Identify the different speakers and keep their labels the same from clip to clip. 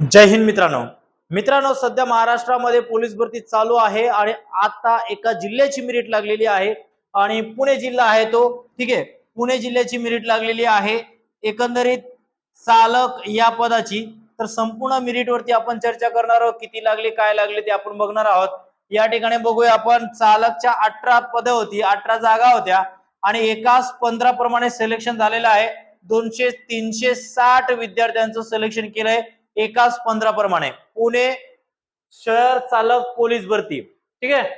Speaker 1: जय हिंद मित्रांनो. मित्रांनो सध्या महाराष्ट्रामध्ये पोलीस भरती चालू आहे आणि आता एका जिल्ह्याची मिरिट लागलेली आहे आणि पुणे जिल्हा आहे तो. ठीक आहे पुणे जिल्ह्याची मिरिट लागलेली आहे. एकंदरीत चालक या पदाची तर संपूर्ण मिरिटवरती आपण चर्चा करणार आहोत किती लागली काय लागले ते आपण बघणार आहोत. या ठिकाणी बघूया आपण चालकच्या अठरा पदे होती अठरा जागा होत्या आणि एकाच पंधरा प्रमाणे सिलेक्शन झालेलं आहे. दोनशे तीनशे साठ विद्यार्थ्यांचं सिलेक्शन केलंय. एकाच पंधरा प्रमाणे पुणे शहर चालक पोलीस भरती. ठीक आहे?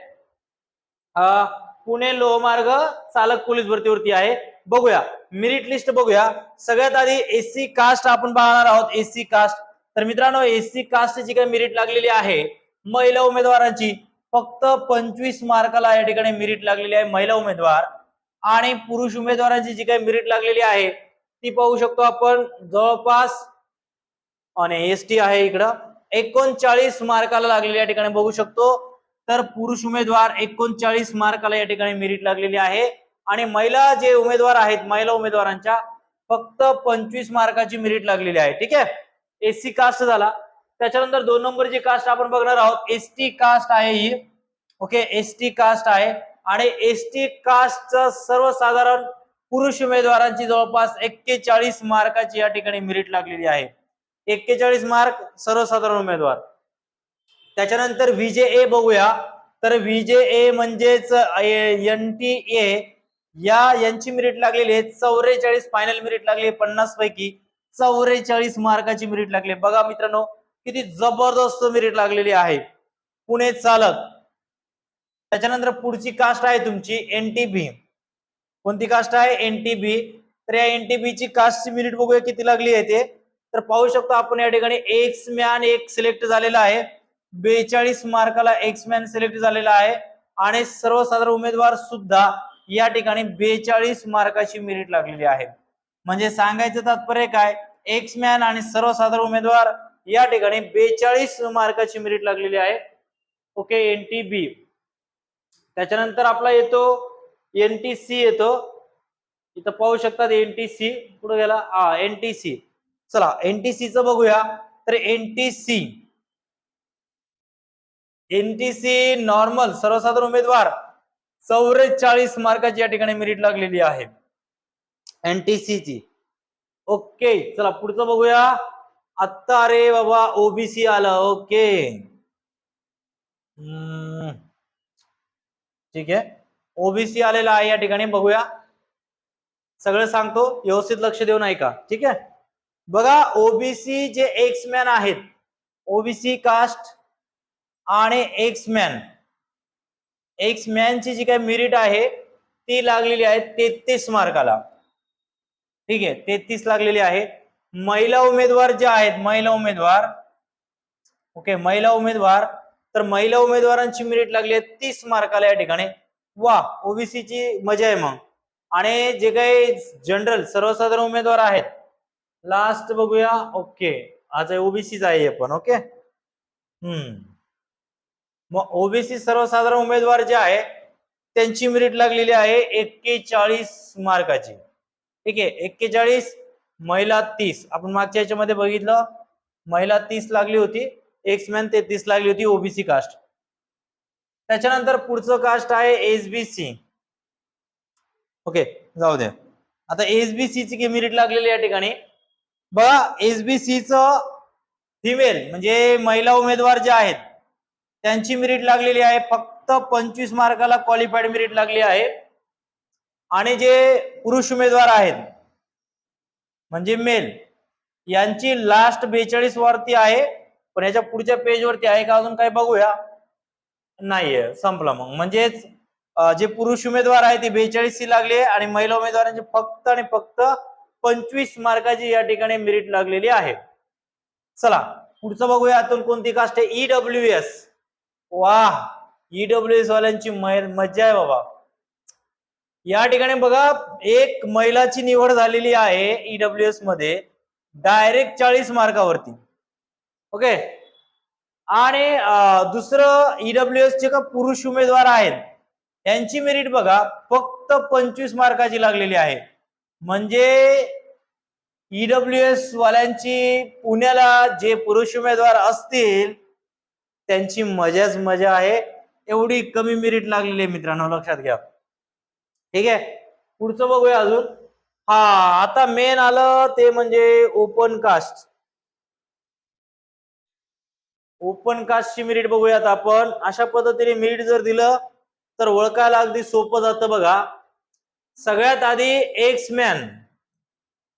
Speaker 1: अं, पुणे लोहमार्ग चालक पोलीस भरतीवरती आहे. बघूया. मेरिट लिस्ट बघूया. सगळ्यात आधी एससी कास्ट आपण पाहणार आहोत. एससी कास्ट तर मित्रांनो एससी कास्ट जी काही मेरिट लागलेली आहे महिला उमेदवारांची फक्त पंचवीस मार्काला या ठिकाणी मेरिट लागलेली आहे महिला उमेदवार. आणि पुरुष उमेदवारांची जी काही मेरिट लागलेली आहे ती पाहू शकतो आपण जवळपास आणि एस टी आहे इकडं. एकोणचाळीस मार्काला लागलेली या ठिकाणी बघू शकतो. तर पुरुष उमेदवार एकोणचाळीस मार्काला या ठिकाणी मेरिट लागलेली आहे. आणि महिला जे उमेदवार आहेत महिला उमेदवारांच्या फक्त पंचवीस मार्काची मेरिट लागलेली आहे. ठीक आहे? एससी कास्ट झाला. त्याच्यानंतर दोन नंबरची कास्ट आपण बघणार आहोत. एस टी कास्ट आहे ही. ओके एस टी कास्ट आहे. आणि एस टी कास्टचं सर्वसाधारण पुरुष उमेदवारांची जवळपास एक्केचाळीस मार्काची या ठिकाणी मेरिट लागलेली आहे. एक्केचाळीस मार्क सर्वसाधारण उमेदवार. त्याच्यानंतर व्हीजे ए बघूया. तर व्हीजे ए म्हणजेच एन टी ए या यांची मेरिट लागलेली आहे. चौवेचाळीस फायनल मेरिट लागली पन्नास पैकी. चौवेचाळीस मार्काची मेरिट लागली बघा मित्रांनो किती जबरदस्त मेरिट लागलेली आहे. पुणे चालक. त्याच्यानंतर पुढची कास्ट आहे तुमची एन कोणती कास्ट आहे? एन तर या एन ची कास्टची मिरिट बघूया किती लागली आहे ते. तर पाहू शकतो आपण या ठिकाणी एक्स मॅन एक सिलेक्ट झालेला आहे. बेचाळीस मार्काला एक्स मॅन सिलेक्ट झालेला आहे. आणि सर्वसाधारण उमेदवार सुद्धा या ठिकाणी बेचाळीस मार्काची मेरिट लागलेली आहे. म्हणजे सांगायचं तात्पर्य काय? एक्स मॅन आणि सर्वसाधारण उमेदवार या ठिकाणी बेचाळीस मार्काची मेरिट लागलेली आहे. ओके एन टी बी त्याच्यानंतर आपला येतो एन टी सी येतो. इथं पाहू शकतात एन टी सी पुढे गेला हा एन टी सी चला एनटीसी च बघूया. तर एनटीसी एनटीसी नॉर्मल सर्वसाधारण उमेदवार चौवेचाळीस मार्काची या ठिकाणी मेरिट लागलेली आहे. एनटीसी ची. ओके चला पुढचं बघूया. आत्ता अरे बाबा ओबीसी आलं. ओके ठीक आहे. ओबीसी आलेला आहे या ठिकाणी बघूया. सगळं सांगतो व्यवस्थित लक्ष देऊन ऐका ठीक आहे? बघा ओबीसी जे एक्स मॅन आहेत ओबीसी कास्ट आणि एक्स मॅन एक्स मॅनची जी काही मेरिट आहे ती लागलेली आहे तेहतीस मार्काला. ठीक आहे तेहतीस लागलेली आहे. महिला उमेदवार जे आहेत महिला उमेदवार ओके महिला उमेदवार तर महिला उमेदवारांची मेरिट लागली आहे तीस मार्काला या ठिकाणी. वा ओबीसी ची मजा आहे मग. आणि जे काही जनरल सर्वसाधारण उमेदवार आहेत लास्ट बघूया. ओके आज ओबीसीच आहे हे पण ओके हम्म. मग ओबीसी सर्वसाधारण उमेदवार जे आहे त्यांची मेरिट लागलेली आहे एक्केचाळीस मार्काची. ठीक? आहे एक्केचाळीस महिला तीस. आपण मागच्या याच्यामध्ये बघितलं महिला तीस लागली होती एक्समॅन तेहतीस लागली होती ओबीसी कास्ट त्याच्यानंतर पुढचं कास्ट आहे एसबीसी ओके जाऊ द्या आता एसबीसीची मेरिट लागलेली या ठिकाणी बघा एसबीसी च फिमेल म्हणजे महिला उमेदवार जे आहेत त्यांची मिरिट लागलेली आहे. फक्त पंचवीस मार्काला क्वालिफाईड मिरिट लागली आहे. आणि जे पुरुष उमेदवार आहेत म्हणजे मेल यांची लास्ट बेचाळीस वरती आहे. पण याच्या पुढच्या पेज वरती आहे का अजून काही बघूया? नाहीये संपला मग. म्हणजेच जे पुरुष उमेदवार आहे ते बेचाळीस सी लागली आहे. आणि महिला उमेदवारांची फक्त आणि फक्त पंचवीस मार्काची या ठिकाणी मेरिट लागलेली आहे. चला पुढचं बघूया यातून कोणती कास्ट आहे. ईडब्ल्यू एस वाह ईडब्ल्यू एस वाल्यांची मै- मज्जा आहे बाबा. या ठिकाणी बघा एक महिलाची निवड झालेली आहे ईडब्ल्यू एसमध्ये. डायरेक्ट चाळीस मार्कावरती ओके आणि दुसरं ईडब्ल्यू एस चे का पुरुष उमेदवार आहेत यांची मेरिट बघा फक्त पंचवीस मार्काची लागलेली आहे. म्हणजे ईडब्ल्यू एस वाल्यांची पुण्याला जे पुरुष उमेदवार असतील त्यांची मजाच मजा आहे. एवढी कमी मेरिट लागलेली आहे मित्रांनो लक्षात घ्या. ठीक आहे? पुढचं बघूया अजून. हा आता मेन आलं ते म्हणजे ओपन कास्ट ओपन कास्टची मेरिट बघूयात आपण. अशा पद्धतीने मेरिट जर दिलं तर ओळखायला अगदी सोपं जातं बघा. सगळ्यात आधी एक्स मॅन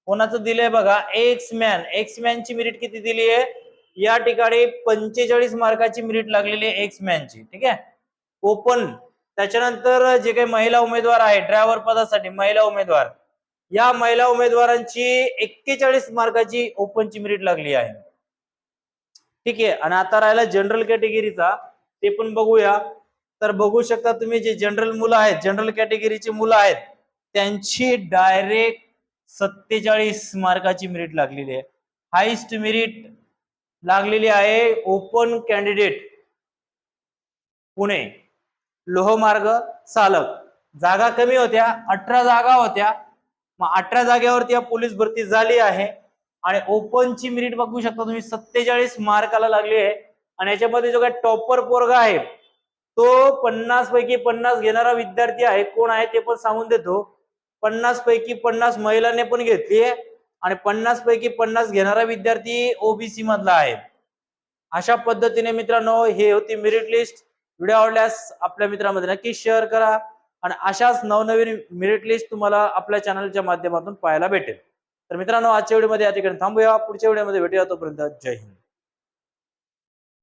Speaker 1: कोणाचं दिलंय बघा? एक्स मॅन एक्स मॅनची मेरिट किती दिली आहे? या ठिकाणी पंचेचाळीस मार्काची मेरिट लागलेली आहे एक्स मॅनची ठीक आहे? ओपन त्याच्यानंतर जे काही महिला उमेदवार आहे ड्रायव्हर पदासाठी महिला उमेदवार. या महिला उमेदवारांची एक्केचाळीस मार्काची ओपनची मेरिट लागली आहे. ठीक आहे? आणि आता राहिला जनरल कॅटेगरीचा ते पण बघूया. तर बघू शकता तुम्ही जे जनरल मुलं आहेत जनरल कॅटेगरीची मुलं आहेत त्यांची डायरेक्ट सत्तेचाळीस मार्काची मेरिट लागलेली आहे. हायस्ट मेरिट लागलेली आहे ओपन कॅन्डिडेट पुणे. लोहमार्ग चालक. जागा कमी होत्या अठरा जागा होत्या. मग अठरा जागेवरती या पोलीस भरती झाली आहे. आणि ओपनची मिरिट बघू शकता तुम्ही सत्तेचाळीस मार्काला लागली आहे. आणि याच्यामध्ये जो काही टॉपर पोरगा आहे तो पन्नास पैकी पन्नास घेणारा विद्यार्थी आहे. कोण आहे ते पण सांगून देतो. पन्नास पैकी पन्नास महिलांनी पण घेतली आहे. आणि पन्नास पैकी पन्नास घेणारा विद्यार्थी ओबीसी मधला आहे. अशा पद्धतीने मित्रांनो हे होती मेरिट लिस्ट व्हिडिओ आवडल्यास आपल्या मित्रांमध्ये नक्की शेअर करा. आणि अशाच नवनवीन मेरिट लिस्ट तुम्हाला आपल्या चॅनलच्या माध्यमातून पाहायला भेटेल. तर मित्रांनो आजच्या व्हिडिओमध्ये या ठिकाणी थांबूया. पुढच्या व्हिडिओमध्ये भेटूया तोपर्यंत जय हिंद.